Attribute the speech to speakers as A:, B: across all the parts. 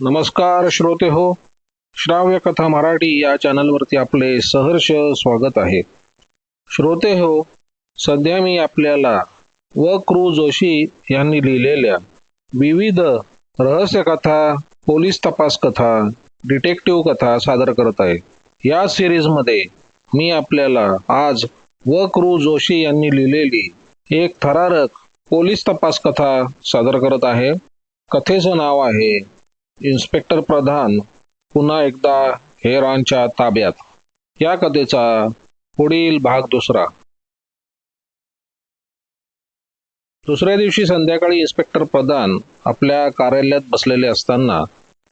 A: नमस्कार श्रोते हो श्राव्य कथा मराठी या चॅनलवरती आपले सहर्ष स्वागत आहे. श्रोते हो सध्या मी आपल्याला व क्रू जोशी यांनी लिहिलेल्या विविध रहस्य कथा पोलीस तपास कथा डिटेक्टिव्ह कथा सादर करत आहे. या सिरीजमध्ये मी आपल्याला आज व क्रू जोशी यांनी लिहिलेली एक थरारक पोलीस तपास कथा सादर करत आहे. कथेचं नाव आहे इन्स्पेक्टर प्रधान पुन्हा एकदा हेरांच्या ताब्यात. या कथेचा पुढील भाग दुसरा. दुसऱ्या दिवशी संध्याकाळी इन्स्पेक्टर प्रधान आपल्या कार्यालयात बसलेले असताना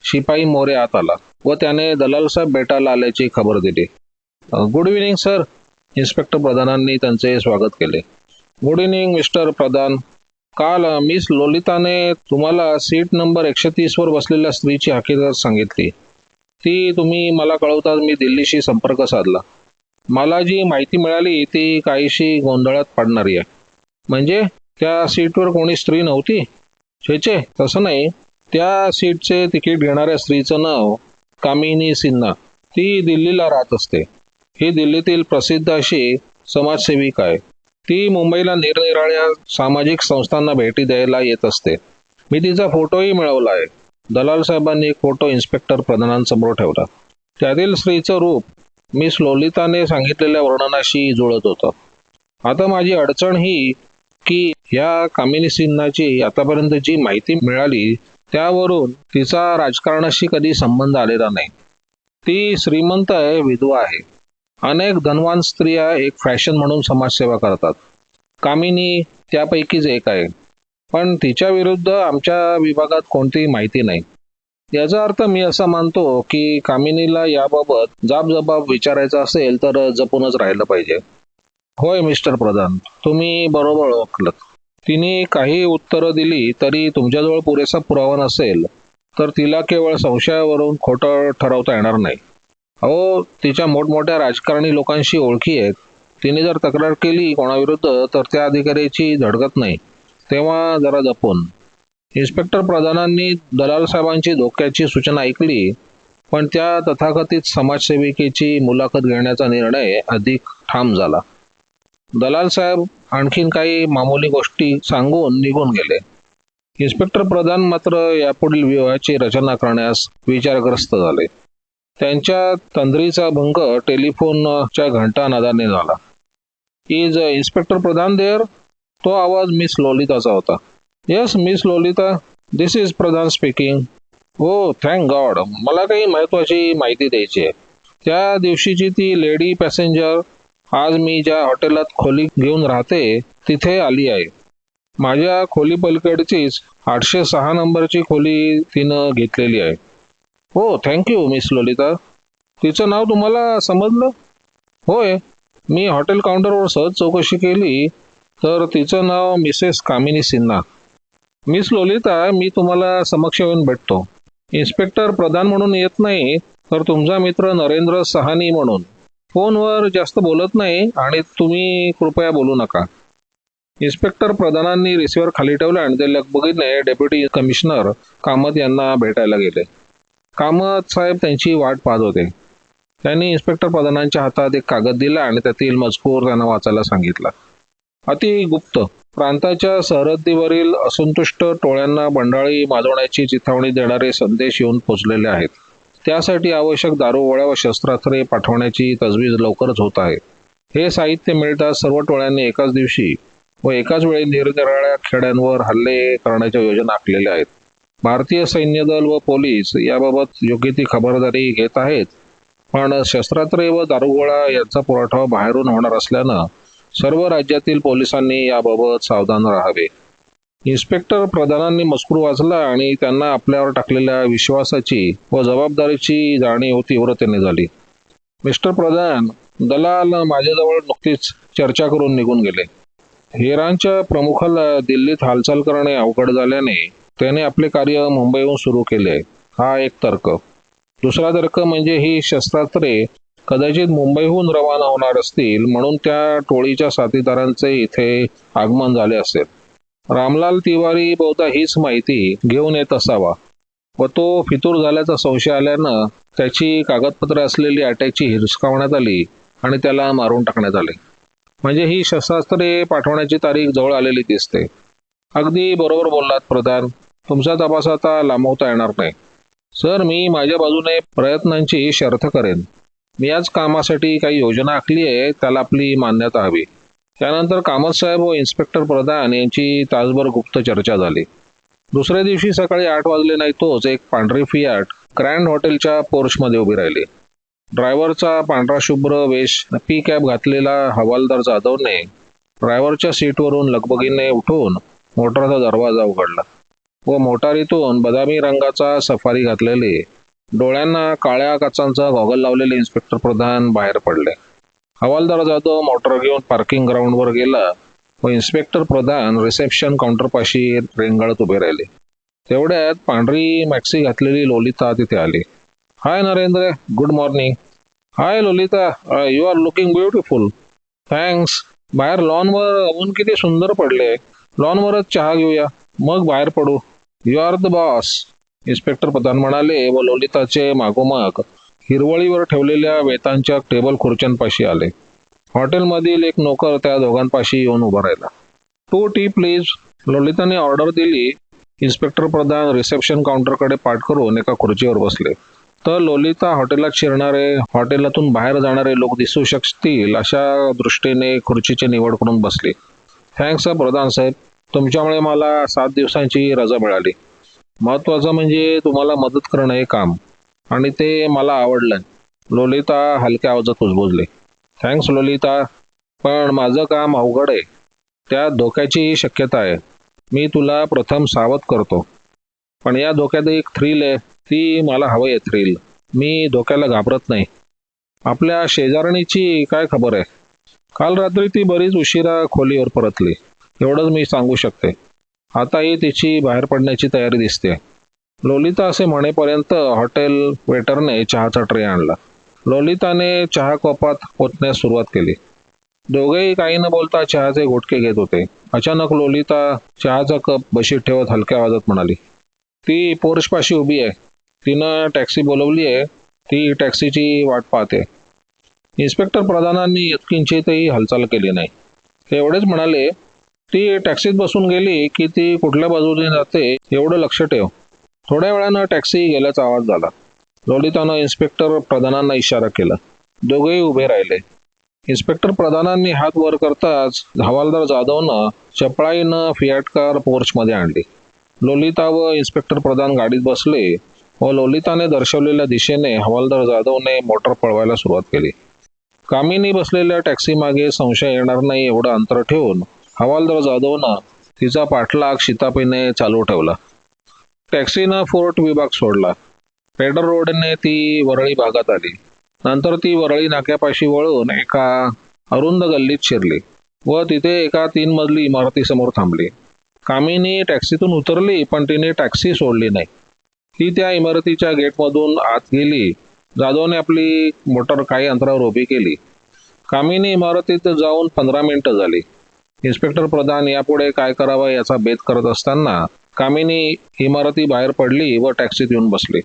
A: शिपाई मोरे आत आला व त्याने दलाल साहेब भेटायला आल्याची खबर दिली. गुड इव्हिनिंग सर इन्स्पेक्टर प्रधानांनी त्यांचे स्वागत केले. Good evening mister Pradhan. काल मिस लोलिताने तुम्हाला सीट नंबर एकशे तीस वर बसलेल्या स्त्रीची हकीकत सांगितली ती तुम्ही मला कळवताच मी दिल्लीशी संपर्क साधला. मला जी माहिती मिळाली ती काहीशी गोंधळात पडणारी आहे. म्हणजे त्या सीटवर कोणी स्त्री नव्हती? छेचे तसं नाही. त्या सीटचे तिकीट घेणाऱ्या स्त्रीचं नाव कामिनी सिन्हा. ती दिल्लीला राहत असते. ही दिल्लीतील प्रसिद्ध अशी समाजसेविका आहे. ती मुंबईला निरनिराळ्या सामाजिक संस्थांना भेटी द्यायला येत असते. मी तिचा फोटोही मिळवला आहे. दलाल साहेबांनी एक फोटो इन्स्पेक्टर प्रधानांसमोर ठेवला. त्यातील स्त्रीचं रूप मी स्लोलिताने सांगितलेल्या वर्णनाशी जुळत होतं. आता माझी अडचण ही की ह्या कामिनी सिन्हाची आतापर्यंत जी माहिती मिळाली त्यावरून तिचा राजकारणाशी कधी संबंध आलेला नाही. ती श्रीमंत आहे विधवा आहे. अनेक धनवान स्त्रिया एक फॅशन म्हणून समाजसेवा करतात. कामिनी त्यापैकीच एक आहे. पण तिच्या विरुद्ध आमच्या विभागात कोणतीही माहिती नाही. याचा अर्थ मी असं मानतो की कामिनीला याबाबत जाबजबाब विचारायचा असेल तर जपूनच राहिलं पाहिजे. होय मिस्टर प्रधान तुम्ही बरोबर ओळखलत. तिने काही उत्तरं दिली तरी तुमच्याजवळ पुरेसा पुरावा नसेल तर तिला केवळ संशयावरून खोटं ठरवता येणार नाही. अहो तिच्या मोठमोठ्या राजकारणी लोकांशी ओळखी आहेत. तिने जर तक्रार केली कोणाविरुद्ध तर त्या अधिकाऱ्याची झडकत नाही. तेव्हा जरा जपून. इन्स्पेक्टर प्रधानांनी दलाल साहेबांची धोक्याची सूचना ऐकली पण त्या तथाकथित समाजसेविकेची मुलाखत घेण्याचा निर्णय अधिक ठाम झाला. दलाल साहेब आणखीन काही मामूली गोष्टी सांगून निघून गेले. इन्स्पेक्टर प्रधान मात्र यापुढील विवाहाची रचना करण्यास विचारग्रस्त झाले. त्यांच्या तंद्रीचा भंग टेलिफोनच्या घंटा नादाने झाला. इज इन्स्पेक्टर प्रधान देअर तो आवाज मिस लोलिताचा होता. Yes miss Lolita this is Pradhan speaking. हो थँक गॉड मला काही महत्वाची माहिती द्यायची आहे. त्या दिवशीची ती लेडी पॅसेंजर आज मी ज्या हॉटेलात खोली घेऊन राहते तिथे आली आहे. माझ्या खोली पलीकडचीच आठशे सहा नंबरची खोली तिनं घेतलेली आहे. हो थँक्यू मिस लोलिता. तिचं नाव तुम्हाला समजलं? होय. मी हॉटेल काउंटरवर सहज चौकशी केली तर तिचं नाव मिसेस कामिनी सिन्हा. मिस लोलिता मी तुम्हाला समक्ष येऊन भेटतो. इन्स्पेक्टर प्रधान म्हणून येत नाही तर तुमचा मित्र नरेंद्र सहानी म्हणून. फोनवर जास्त बोलत नाही आणि तुम्ही कृपया बोलू नका. इन्स्पेक्टर प्रधानांनी रिसिव्हर खाली ठेवला आणि ते लगबगीने डेप्युटी कमिशनर कामत यांना भेटायला गेले. कामत साहेब त्यांची वाट पाहत होते. त्यांनी इन्स्पेक्टर प्रधानांच्या हातात एक कागद दिला आणि त्यातील मजकूर त्यांना वाचायला सांगितला. अति गुप्त. प्रांताच्या सरहद्दीवरील असंतुष्ट टोळ्यांना बंडाळी माजवण्याची चिथावणी देणारे संदेश येऊन पोचलेले आहेत. त्यासाठी आवश्यक दारुगोळ्या व शस्त्रास्त्रे पाठवण्याची तजवीज लवकरच होत आहे. हे साहित्य मिळताच सर्व टोळ्यांनी एकाच दिवशी व एकाच वेळी निरनिराळ्या खेड्यांवर हल्ले करण्याच्या योजना आखलेल्या आहेत. भारतीय सैन्य दल व पोलीस याबाबत योग्य ती खबरदारी घेत आहेत. पण शस्त्रास्त्रे व दारुगोळा यांचा पुरवठा बाहेरून होणार असल्यानं सर्व राज्यातील पोलिसांनी याबाबत सावधान राहावे. इन्स्पेक्टर प्रधानांनी मजकूर वाचला आणि त्यांना आपल्यावर टाकलेल्या विश्वासाची व जबाबदारीची जाणीव तीव्रतेने झाली. मिस्टर प्रधान दलाल माझ्याजवळ नुकतीच चर्चा करून निघून गेले. हेरांच्या प्रमुखाला दिल्लीत हालचाल करणे अवघड झाल्याने त्याने आपले कार्य मुंबईहून सुरू केले. हा एक तर्क. दुसरा तर्क म्हणजे ही शस्त्रास्त्रे कदाचित मुंबईहून रवाना होणार असतील म्हणून त्या टोळीच्या साथीदारांचे इथे आगमन झाले असेल. रामलाल तिवारी बहुधा हीच माहिती घेऊन येत असावा व तो फितूर झाल्याचा संशय आल्यानं त्याची कागदपत्र असलेली अटॅची हिरसकावण्यात आली आणि त्याला मारून टाकण्यात आले. म्हणजे ही शस्त्रास्त्रे पाठवण्याची तारीख जवळ आलेली दिसते. अगदी बरोबर बोललात प्रधान. तुमचा तपास आता लांबवता येणार नाही. सर मी माझ्या बाजूने प्रयत्नांची शर्थ करेन. मी याच कामासाठी काही योजना आखली आहे त्याला आपली मान्यता हवी. त्यानंतर कामत साहेब व इन्स्पेक्टर प्रधान यांची तासभर गुप्त चर्चा झाली. दुसऱ्या दिवशी सकाळी आठ वाजले नाही तोच एक पांढरी फियाट ग्रँड हॉटेलच्या पोर्शमध्ये उभी राहिली. ड्रायव्हरचा पांढरा शुभ्र वेश पी कॅप घातलेला हवालदार जाधवने ड्रायव्हरच्या सीटवरून लगबगीने उठून मोटारचा दरवाजा उघडला व मोटारीतून बदामी रंगाचा सफारी घातलेले डोळ्यांना काळ्या काचांचा गॉगल लावलेले इन्स्पेक्टर प्रधान बाहेर पडले. हवालदार जाधव मोटर घेऊन पार्किंग ग्राउंडवर गेला व इन्स्पेक्टर प्रधान रिसेप्शन काउंटरपाशी रेंगाळत उभे राहिले. तेवढ्यात पांढरी मॅक्सी घातलेली लोलिता तिथे आली. Hi Narendra good morning hi Lolita you are looking beautiful thanks बाहेर लॉनवर ऊन किती सुंदर पडले. लॉनवरच चहा घेऊया. मग बाहेर पडू. You are the boss inspector Pradhan म्हणाले व लोलिताचे मागोमाग. हिरवळीवर ठेवलेल्या वेतांच्या टेबल खुर्च्यांपाशी आले. हॉटेलमधील एक नोकर त्या दोघांपाशी येऊन उभा राहिला. टू टी प्लीज ललिताने ऑर्डर दिली. इन्स्पेक्टर प्रधान रिसेप्शन काउंटरकडे पाठ करून एका खुर्चीवर बसले. तर लोलिता हॉटेलात शिरणारे हॉटेलातून बाहेर जाणारे लोक दिसू शकतील अशा दृष्टीने खुर्चीची निवड करून बसली. थँक्स प्रधान साहेब. तुमच्यामुळे मला सात दिवसांची रजा मिळाली. महत्वाचं म्हणजे तुम्हाला मदत करणं हे काम. आणि ते मला आवडलं. लोलिता हलक्या आवाजात कुजबुजली थँक्स लोलिता. पण माझं काम अवघड आहे. त्यात धोक्याची शक्यता आहे. मी तुला प्रथम सावध करतो. पण या धोक्यात एक थ्रिल आहे. ती मला हवं आहे थ्रिल मी धोक्याला घाबरत नाही. आपल्या शेजारणीची काय खबर आहे? काल रात्री ती बरीच उशिरा खोलीवर परतली. एवढंच मी सांगू शकते. आताही तिची बाहेर पडण्याची तयारी दिसते. लोलिता असे म्हणेपर्यंत हॉटेल वेटरने चहाचा ट्रे आणला. लोलिताने चहा कपात ओतण्यास सुरुवात केली. दोघेही काही न बोलता चहाचे घोटके घेत होते. अचानक लोलिता चहाचा कप बशीत ठेवत हलक्या आवाजात म्हणाली ती पोर्चपाशी उभी आहे. तिनं टॅक्सी बोलवली आहे. ती टॅक्सीची वाट पाहते. इन्स्पेक्टर प्रधानांनी किंचितही हालचाल केली नाही. एवढेच म्हणाले ती टॅक्सीत बसून गेली की ती कुठल्या बाजूने जाते एवढं लक्ष ठेव. थोड्या वेळानं टॅक्सी गेल्याचा आवाज झाला. लोलितानं इन्स्पेक्टर प्रधानांना इशारा केला. दोघेही उभे राहिले. इन्स्पेक्टर प्रधानांनी हात वर करताच हवालदार जाधवनं चपळाईनं फियाट कार पोर्चमध्ये आणली. लोलिता व इन्स्पेक्टर प्रधान गाडीत बसले व लोलिताने दर्शवलेल्या दिशेने हवालदार जाधवने मोटर पळवायला सुरुवात केली. कामिनी बसलेल्या टॅक्सी मागे संशय येणार नाही एवढं अंतर ठेवून हवालदार जाधवनं तिचा पाठलाग शितापीने चालू ठेवला. टॅक्सीनं फोर्ट विभाग सोडला. पेडर रोडने ती वरळी भागात आली. नंतर ती वरळी नाक्यापाशी वळून एका अरुंद गल्लीत शिरली व तिथे एका तीन मजली इमारतीसमोर थांबली. कामिनी टॅक्सीतून उतरली पण तिने टॅक्सी सोडली नाही. ती त्या इमारतीच्या गेटमधून आत गेली. जाधवने आपली मोटर काही अंतरावर उभी केली. कामिनी इमारतीत जाऊन पंधरा मिनिटं झाली. इन्स्पेक्टर प्रधान यापुढे काय करावं याचा बेत करत असताना कामिनी इमारती बाहेर पडली व टॅक्सीत येऊन बसली.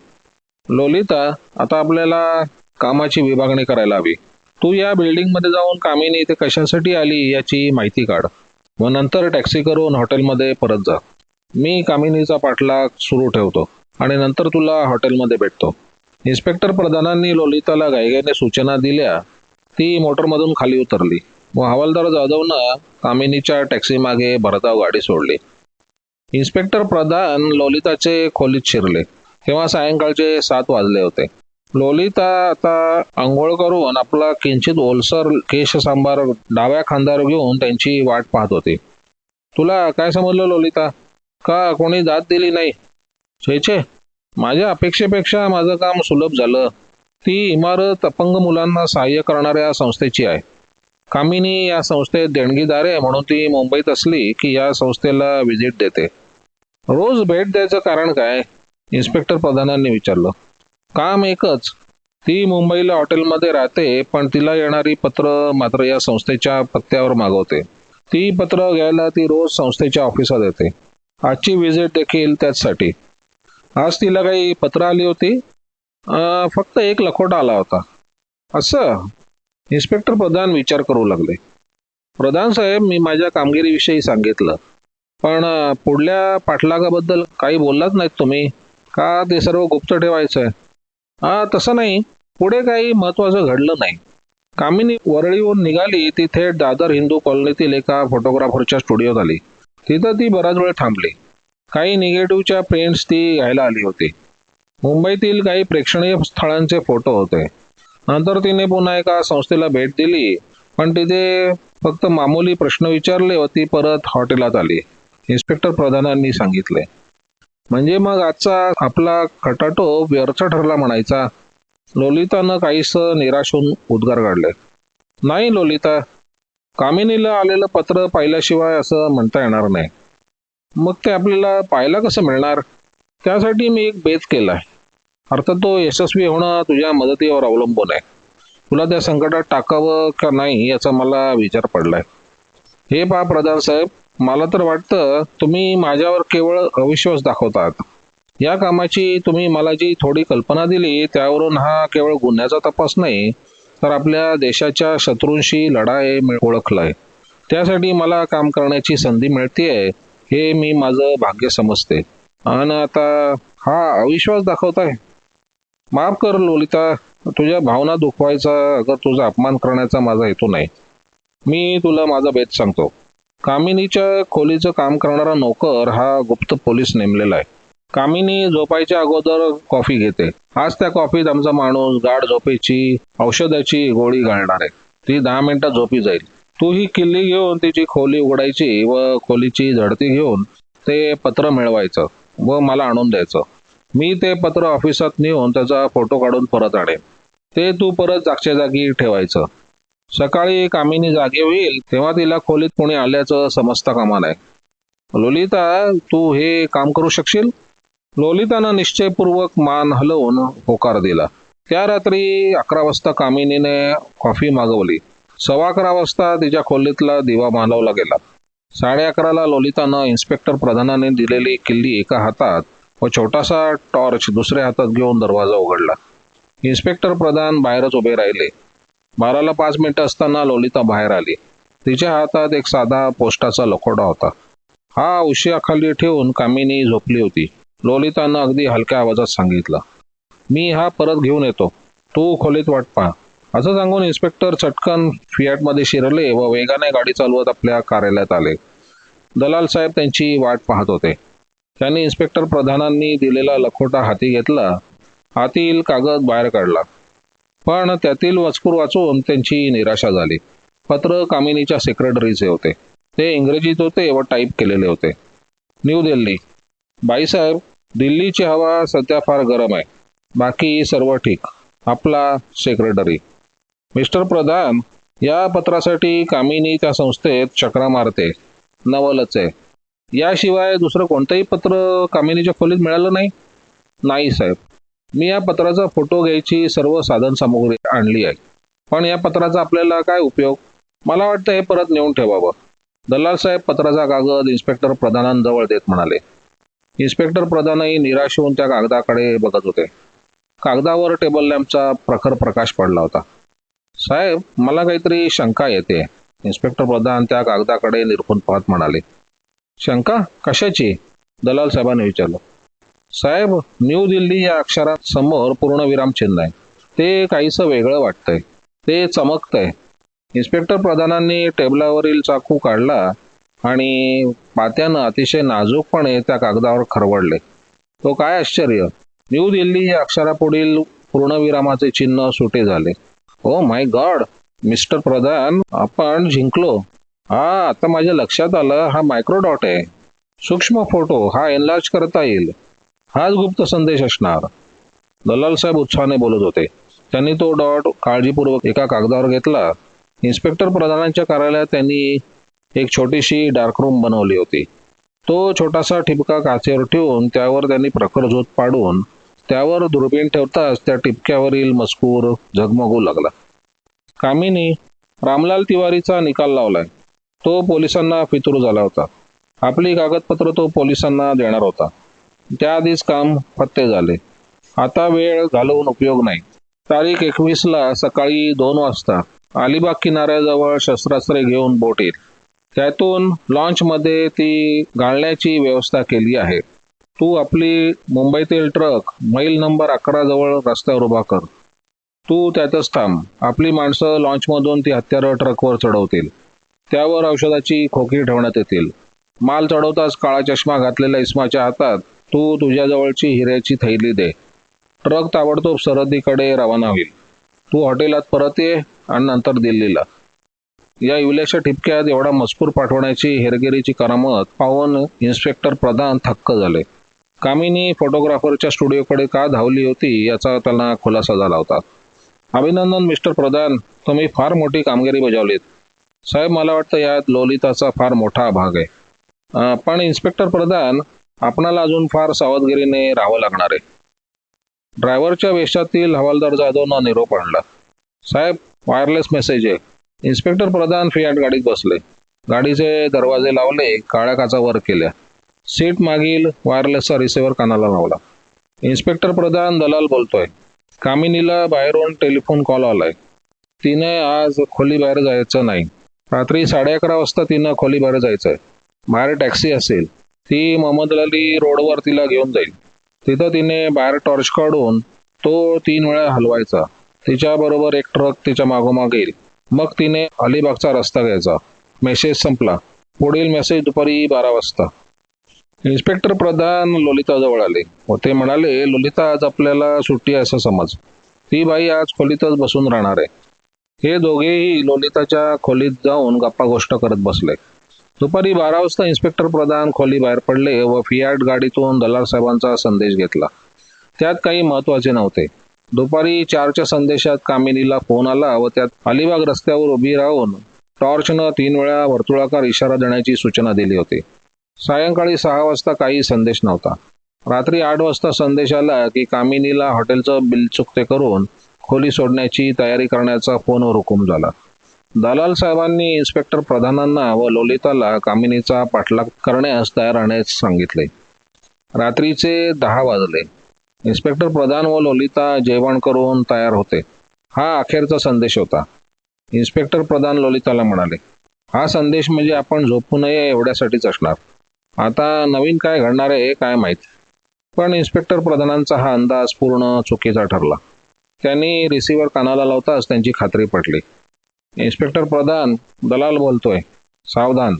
A: लोलिता आता आपल्याला कामाची विभागणी करायला हवी. तू या बिल्डिंगमध्ये जाऊन कामिनी इथे कशासाठी आली याची माहिती काढ. व नंतर टॅक्सी करून हॉटेलमध्ये परत जा. मी कामिनीचा पाठलाग सुरू ठेवतो आणि नंतर तुला हॉटेलमध्ये भेटतो. इन्स्पेक्टर प्रधानांनी लोलिताला घाईघाईने सूचना दिल्या. ती मोटरमधून खाली उतरली व हवालदार जाधवनं कामिनीच्या टॅक्सी मागे भरधाव गाडी सोडली. इन्स्पेक्टर प्रधान लोलिताचे खोलीत शिरले. तेव्हा सायंकाळचे सात वाजले होते. लोलिता आता आंघोळ करून आपला किंचित ओलसर केश सांबार डाव्या खांद्यावर घेऊन त्यांची वाट पाहत होती. तुला काय समजलं लोलिता? का कोणी दाद दिली नाही? छे माझ्या अपेक्षेपेक्षा माझं काम सुलभ झालं. ती इमारत अपंग मुलांना सहाय्य करणाऱ्या संस्थेची आहे. कामिनी या संस्थेत देणगीदार आहे म्हणून ती मुंबईत असली की या संस्थेला व्हिजिट देते. रोज भेट द्यायचं कारण काय? इन्स्पेक्टर प्रधानांनी विचारलं. काम एकच. ती मुंबईला हॉटेलमध्ये राहते पण तिला येणारी पत्र मात्र या संस्थेच्या पत्त्यावर मागवते. ती पत्र घ्यायला ती रोज संस्थेच्या ऑफिसात येते. आजची व्हिजिट देखील त्याचसाठी. आज तिला काही पत्र आली होती. फक्त एक लखोटा आला होता. असं? इन्स्पेक्टर प्रधान विचार करू लागले. प्रधान साहेब मी माझ्या कामगिरीविषयी सांगितलं. पण पुढल्या पाठलागाबद्दल काही बोललाच नाहीत तुम्ही. का ते सर्व गुप्त ठेवायचं आहे हा तसं नाही. पुढे काही महत्वाचं घडलं नाही. कामिनी वरळीहून निघाली ती थेट दादर हिंदू कॉलनीतील एका फोटोग्राफरच्या स्टुडिओत आली. तिथं ती बराच वेळ थांबली. काही निगेटिव्हच्या प्रिंट्स ती घ्यायला आली होती. मुंबईतील काही प्रेक्षणीय स्थळांचे फोटो होते. नंतर तिने पुन्हा एका संस्थेला भेट दिली पण तिथे फक्त मामूली प्रश्न विचारले व ती परत हॉटेलात आली. इन्स्पेक्टर प्रधानांनी सांगितले. म्हणजे मग आजचा आपला खटाटो व्यर्थ ठरला म्हणायचा. लोलितानं काहीस निराश होऊन उद्गार काढले. नाही लोलिता. कामिनीला आलेलं पत्र पाहिल्याशिवाय असं म्हणता येणार नाही. मग ते आपल्याला पाहायला कसं मिळणार? त्यासाठी मी एक बेत केलाय. अर्थात तो यशस्वी होणं तुझ्या मदतीवर अवलंबून आहे. तुला त्या संकटात टाकावं का नाही याचा मला विचार पडलाय. हे पहा प्रधान साहेब. मला तर वाटतं तुम्ही माझ्यावर केवळ अविश्वास दाखवतात. या कामाची तुम्ही मला जी थोडी कल्पना दिली त्यावरून हा केवळ गुन्ह्याचा तपास नाही तर आपल्या देशाच्या शत्रूंशी लढाई मिळ- ओळखलाय. त्यासाठी मला काम करण्याची संधी मिळतेय हे मी माझं भाग्य समजते. आणि आता हा अविश्वास दाखवताय. माफ कर लोलिता तुझ्या भावना दुखवायचा अगर तुझा अपमान करण्याचा माझा हेतू नाही. मी तुला माझा बेत सांगतो. कामिनीच्या खोलीचं काम करणारा नोकर हा गुप्त पोलीस नेमलेला आहे. कामिनी झोपायच्या अगोदर कॉफी घेते. आज त्या कॉफीत आमचा माणूस गाढ झोपेची औषधाची गोळी घालणार आहे. ती दहा मिनिटात झोपी जाईल. तू ही किल्ली घेऊन तिची खोली उघडायची व खोलीची झडती घेऊन ते पत्र मिळवायचं व मला आणून द्यायचं. मी ते पत्र ऑफिसात नेऊन त्याचा फोटो काढून परत आणेन. ते तू परत जागच्या जागी ठेवायचं. सकाळी कामिनी जागे होईल तेव्हा तिला खोलीत कोणी आल्याचं समजता कामा नाही लोलिता तू हे काम करू शकशील? लोलितानं निश्चयपूर्वक मान हलवून होकार दिला. त्या रात्री अकरा वाजता कामिनीने कॉफी मागवली. सव्वा अकरा वाजता तिच्या खोलीतला दिवा मालवला गेला. साडे अकराला लोलितानं इन्स्पेक्टर प्रधानाने दिलेली किल्ली एका हातात व छोटासा टॉर्च दुसऱ्या हातात घेऊन दरवाजा उघडला. इन्स्पेक्टर प्रधान बाहेरच उभे राहिले. बाराला पाच मिनिटं असताना लोलिता बाहेर आली. तिच्या हातात एक साधा पोस्टाचा लखोटा होता. हा उशियाखाली ठेवून कामिनी झोपली होती. लोलितानं अगदी हलक्या आवाजात सांगितलं मी हा परत घेऊन येतो. तू खोलीत वाट पहा. असं सांगून इन्स्पेक्टर चटकन फियाटमध्ये शिरले व वेगाने गाडी चालवत आपल्या कार्यालयात आले. दलाल साहेब त्यांची वाट पाहत होते. त्यांनी इन्स्पेक्टर प्रधानांनी दिलेला लखोटा हाती घेतला. हातील कागद बाहेर काढला. पण त्यातील मजकूर वाचून त्यांची निराशा झाली. पत्र कामिनीच्या सेक्रेटरीचे होते. ते इंग्रजीत होते व टाईप केलेले होते. न्यू दिल्ली बाईसाहेब दिल्लीची हवा सध्या फार गरम आहे. बाकी सर्व ठीक. आपला सेक्रेटरी मिस्टर प्रधान या पत्रासाठी कामिनी त्या संस्थेत चक्रा मारते. नवलच आहे. याशिवाय दुसरं कोणतंही पत्र कामिनीच्या खोलीत मिळालं नाही? नाही साहेब. मी या पत्राचा फोटो घ्यायची सर्व साधन सामुग्री आणली आहे. पण या पत्राचा आपल्याला काय उपयोग? मला वाटतं हे परत नेऊन ठेवावं. दलाल साहेब पत्राचा कागद इन्स्पेक्टर प्रधानांजवळ देत म्हणाले. इन्स्पेक्टर प्रधानही निराश होऊन त्या कागदाकडे बघत होते. कागदावर टेबल लॅम्पचा प्रखर प्रकाश पडला होता. साहेब मला काहीतरी शंका येते. इन्स्पेक्टर प्रधान त्या कागदाकडे निरखून पाहत म्हणाले. शंका? कशाची? दलाल साहेबांनी विचारलं. साहेब न्यू दिल्ली या अक्षरात समोर पूर्णविराम चिन्ह आहे ते काहीसं वेगळं वाटतंय. ते चमकतंय. इन्स्पेक्टर प्रधानांनी टेबलावरील चाकू काढला आणि पात्यानं अतिशय नाजूकपणे त्या कागदावर खरवडले. तो काय आश्चर्य? न्यू दिल्ली या अक्षरापुढील पूर्णविरामाचे चिन्ह सुटे झाले. Oh my God! मिस्टर प्रधान आपण जिंकलो. हा आता माझ्या लक्षात आलं हा मायक्रोडॉट आहे. सूक्ष्म फोटो हा एनलार्ज करता येईल. हाच गुप्त संदेश असणार. दलाल साहेब उत्साहाने बोलत होते. त्यांनी तो डॉट काळजीपूर्वक एका कागदावर घेतला. इन्स्पेक्टर प्रधानांच्या कार्यालयात त्यांनी एक छोटीशी डार्क रूम बनवली होती. तो छोटासा ठिपका काचेवर ठेवून त्यावर त्यांनी प्रखर झोत पाडून त्यावर दुर्बीण ठेवताच त्या टिपक्यावरील मजकूर झगमगू लागला. कामिनी रामलाल तिवारीचा निकाल लावलाय. तो पोलिसांना फितूर झाला होता. आपली कागदपत्र तो पोलिसांना देणार होता. त्याआधीच काम फत्ते झाले. आता वेळ घालवून उपयोग नाही. तारीख एकवीसला सकाळी दोन वाजता अलिबाग किनाऱ्याजवळ शस्त्रास्त्रे घेऊन बोट येईल. त्यातून लॉन्चमध्ये ती गाळण्याची व्यवस्था केली आहे. तू आपली मुंबईतील ट्रक मैल नंबर अकरा जवळ रस्त्यावर उभा कर. तू त्यातच थांब. आपली माणसं लॉन्चमधून ती हत्यारं ट्रकवर चढवतील. त्यावर औषधाची खोकी ठेवण्यात येतील. माल चढवताच काळा चष्मा घातलेल्या इस्माच्या हातात तू तुझ्याजवळची हिऱ्याची थैली दे. ट्रक ताबडतोब सरहद्दीकडे रवाना होईल. तू हॉटेलात परत ये आणि नंतर दिल्लीला. या इवल्याच्या ठिपक्यात एवढा मजकूर पाठवण्याची हेरगिरीची करामत पाहून इन्स्पेक्टर प्रधान थक्क झाले. कामिनी फोटोग्राफरच्या स्टुडिओकडे का धावली होती याचा त्यांना खुलासा झाला होता. अभिनंदन मिस्टर प्रधान. तुम्ही फार मोठी कामगिरी बजावलीत. साहेब मला वाटतं यात लोलिताचा फार मोठा भाग आहे. पण इन्स्पेक्टर प्रधान आपणाला अजून फार सावधगिरीने राहावं लागणार आहे. ड्रायव्हरच्या वेशातील हवालदार जाधवनं निरोप आणला. साहेब वायरलेस मेसेज आहे. इन्स्पेक्टर प्रधान फियाट गाडीत बसले. गाडीचे दरवाजे लावले काळ्या काचा वर केल्या. सीट मागील वायरलेसचा रिसिव्हर कानाला लावला. इन्स्पेक्टर प्रधान दलाल बोलतोय कामिनीला बाहेरून टेलिफोन कॉल आलाय. तिने आज खोली बाहेर जायचं नाही. रात्री साडे अकरा वाजता तिनं खोली बाहेर जायचंय. बाहेर टॅक्सी असेल. ती मोहम्मद अली रोडवर तिला घेऊन जाईल. तिथं तिने बाहेर टॉर्च काढून तो तीन वेळा हलवायचा. तिच्या बरोबर एक ट्रक तिच्या मागोमाग येईल. मग तिने अलिबागचा रस्ता घ्यायचा. मेसेज संपला. पुढील मेसेज दुपारी बारा वाजता. इन्स्पेक्टर प्रधान लोलिताजवळ आले. व ते म्हणाले लोलिता आज आपल्याला सुट्टी आहे असं समज. ती बाई आज खोलीतच बसून राहणार आहे. हे दोघेही लोलिताच्या खोलीत जाऊन गप्पा गोष्ट करत बसले. दुपारी बारा वाजता इन्स्पेक्टर प्रधान खोली बाहेर पडले व फियाट गाडीतून दलाल साहेबांचा संदेश घेतला. त्यात काही महत्त्वाचे नव्हते. दुपारी चारच्या संदेशात कामिनीला फोन आला व त्यात अलिबाग रस्त्यावर उभी राहून टॉर्चनं तीन वेळा वर्तुळाकार इशारा देण्याची सूचना दिली होती. सायंकाळी सहा वाजता काही संदेश नव्हता. रात्री आठ वाजता संदेश आला की कामिनीला हॉटेलचं बिल चुकते करून खोली सोडण्याची तयारी करण्याचा फोनवर हुकूम झाला. दलाल साहेबांनी इन्स्पेक्टर प्रधानांना व लोलिताला कामिनीचा पाठलाग करण्यास तयार राहण्यास सांगितले. रात्रीचे दहा वाजले. इन्स्पेक्टर प्रधान व लोलिता जेवण करून तयार होते. हा अखेरचा संदेश होता. इन्स्पेक्टर प्रधान लोलिताला म्हणाले हा संदेश म्हणजे आपण झोपू नये एवढ्यासाठीच असणार. आता नवीन काय घडणार आहे काय माहीत? पण इन्स्पेक्टर प्रधानांचा हा अंदाज पूर्ण चुकीचा ठरला. त्यांनी रिसिव्हर कानाला लावताच त्यांची खात्री पटली. इन्स्पेक्टर प्रधान दलाल बोलतोय. सावधान.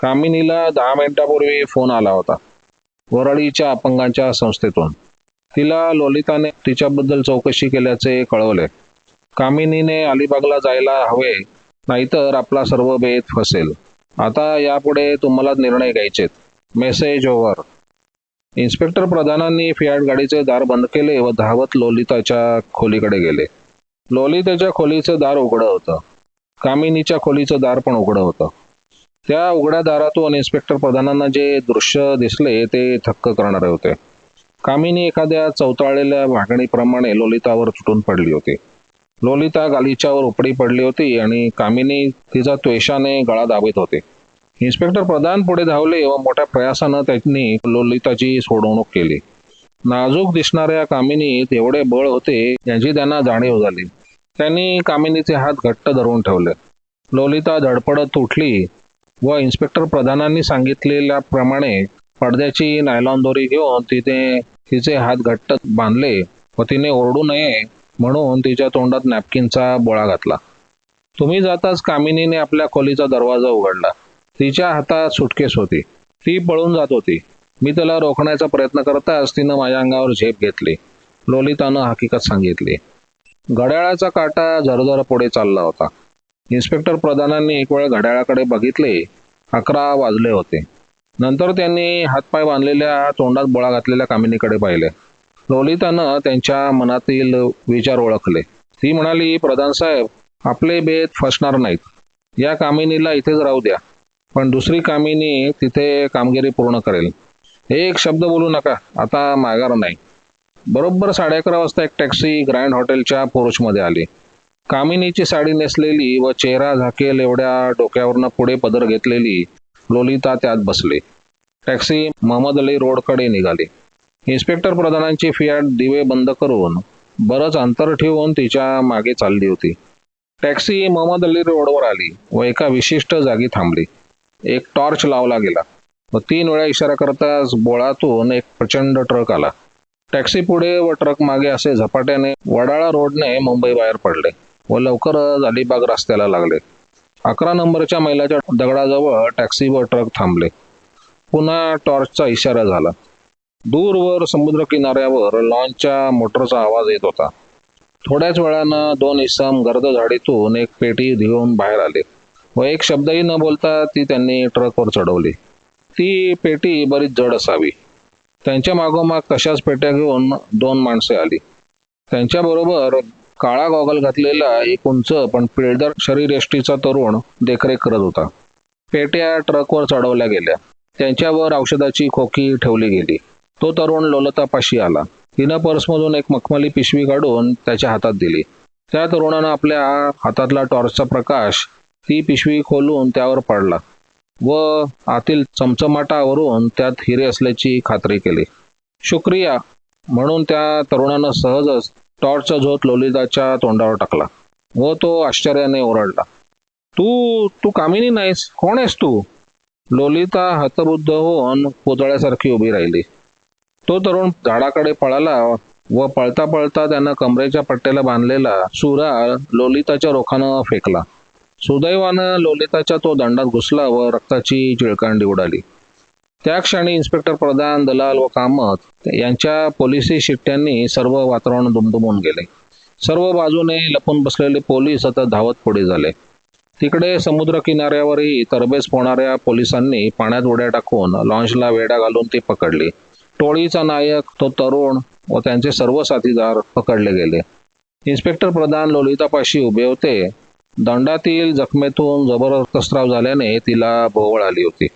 A: कामिनीला दहा मिनिटापूर्वी फोन आला होता. वरळीच्या अपंगांच्या संस्थेतून. तिला लोलिताने तिच्याबद्दल चौकशी केल्याचे कळवले. कामिनीने अलिबागला जायला हवे नाहीतर आपला सर्व बेत फसेल. आता यापुढे तुम्हाला निर्णय घ्यायचेत. मेसेज ओव्हर इन्स्पेक्टर प्रधानांनी फियाट गाडीचे दार बंद केले व धावत लोलिताच्या खोलीकडे गेले. लोलितेच्या खोलीचं दार उघडं होतं. कामिनीच्या खोलीचं दार पण उघडं होतं. त्या उघड्या दारातून इन्स्पेक्टर प्रधानांना जे दृश्य दिसले ते थक्क करणारे होते. कामिनी एखाद्या चवताळलेल्या मागणीप्रमाणे लोलितावर तुटून पडली होती. लोलिता गालिच्यावर उपडी पडली होती आणि कामिनी तिचा त्वेषाने गळा दाबत होते. इन्स्पेक्टर प्रधान पुढे धावले व मोठ्या प्रयासानं त्यांनी लोलिताची सोडवणूक केली. नाजूक दिसणाऱ्या कामिनीत एवढे बळ होते याची त्यांना जाणीव झाली. त्यांनी कामिनीचे हात घट्ट धरून ठेवले. लोलिता धडपडत उठली व इन्स्पेक्टर प्रधानांनी सांगितलेल्याप्रमाणे पडद्याची नायलॉन दोरी घेऊन तिने तिचे हात घट्ट बांधले व तिने ओरडू नये म्हणून तिच्या तोंडात नॅपकिनचा बोळा घातला. तुम्ही जाताच कामिनीने आपल्या खोलीचा दरवाजा उघडला. तिच्या हातात सुटकेस होती. ती पळून जात होती. मी त्याला रोखण्याचा प्रयत्न करताच तिनं माझ्या अंगावर झेप घेतली. लोलितानं हकीकत सांगितली. घड्याळाचा काटा झरझर पुढे चालला होता. इन्स्पेक्टर प्रधानांनी एक वेळ घड्याळाकडे बघितले. अकरा वाजले होते. नंतर त्यांनी हातपाय बांधलेल्या तोंडात बोळा घातलेल्या कामिनीकडे पाहिले. लोलितानं त्यांच्या मनातील विचार ओळखले. ती म्हणाली प्रधान साहेब आपले बेत फसणार नाहीत. या कामिनीला इथेच राहू द्या. पण दुसरी कामिनी तिथे कामगिरी पूर्ण करेल. एक शब्द बोलू नका. आता माघार नाही. बरोबर साडे अकरा वाजता एक टॅक्सी ग्रँड हॉटेलच्या पोर्चमध्ये आली. कामिनीची साडी नेसलेली व चेहरा झाकेल एवढ्या डोक्यावरनं पुढे पदर घेतलेली लोलिता त्यात बसली. टॅक्सी महमद अली रोडकडे निघाली. इन्स्पेक्टर प्रधानांची फियाट दिवे बंद करून बरंच अंतर ठेवून तिच्यामागे चालली होती. टॅक्सी मोहम्मद अली रोडवर आली व एका विशिष्ट जागी थांबली. एक टॉर्च लावला गेला व तीन वेळा इशारा करताच बोळातून एक प्रचंड ट्रक आला. टॅक्सी पुढे व ट्रक मागे असे झपाट्याने वडाळा रोडने मुंबई बाहेर पडले व लवकरच अलिबाग रस्त्याला लागले. अकरा नंबरच्या मैलाच्या दगडाजवळ टॅक्सी व ट्रक थांबले. पुन्हा टॉर्चचा इशारा झाला. दूरवर समुद्र किनाऱ्यावर लॉन्चच्या मोटरचा आवाज येत होता. थोड्याच वेळानं दोन इसम गर्द झाडीतून एक पेटी घेऊन बाहेर आले व एक शब्दही न बोलता ती त्यांनी ट्रकवर चढवली. ती पेटी बरीच जड असावी. त्यांच्या मागोमाग कशाच पेट्या घेऊन दोन माणसे आली. त्यांच्याबरोबर काळा गॉगल घातलेला एक उंच पण पिळदर शरीरयष्टीचा तरुण देखरेख करत होता. पेट्या ट्रकवर चढवल्या गेल्या. त्यांच्यावर औषधाची खोकी ठेवली गेली. तो तरुण लोलतापाशी आला. तिनं पर्समधून एक मखमली पिशवी काढून त्याच्या हातात दिली. त्या तरुणानं आपल्या हातातला टॉर्चचा प्रकाश ती पिशवी खोलून त्यावर पडला. व आतील चमचमाटावरून त्यात हिरे असल्याची खात्री केली. शुक्रिया. म्हणून त्या तरुणानं सहजच टॉर्चचा झोत लोलिताच्या तोंडावर टाकला व तो आश्चर्याने ओरडला. तू तू कामिनी नाहीस? कोण आहेस तू? लोलिता हतबुद्ध होऊन पुतळ्यासारखी उभी राहिली. तो तरुण झाडाकडे पळाला व पळता पळता त्यानं कमरेच्या पट्ट्याला बांधलेला सुरा लोलिताच्या रोखानं फेकला. सुदैवानं लोलिताच्या तो दंडात घुसला व रक्ताची चिळकांडी उडाली. त्या क्षणी इन्स्पेक्टर प्रधान दलाल व कामत यांच्या पोलिसी शिट्ट्यांनी सर्व वातावरण दुमदुमून गेले. सर्व बाजूने लपून बसलेले पोलीस आता धावत पुढे झाले. तिकडे समुद्र किनाऱ्यावरही तरबेज पोहणाऱ्या पोलिसांनी पाण्यात उड्या टाकून लॉन्चला वेढा घालून ती पकडली. टोळीचा नायक तो तरुण व त्यांचे सर्व साथीदार पकडले गेले. इन्स्पेक्टर प्रधान लोलितापाशी उभे होते. दंडातील जखमेतून जबर रक्तस्राव झाल्याने तिला भोवळ आली होती.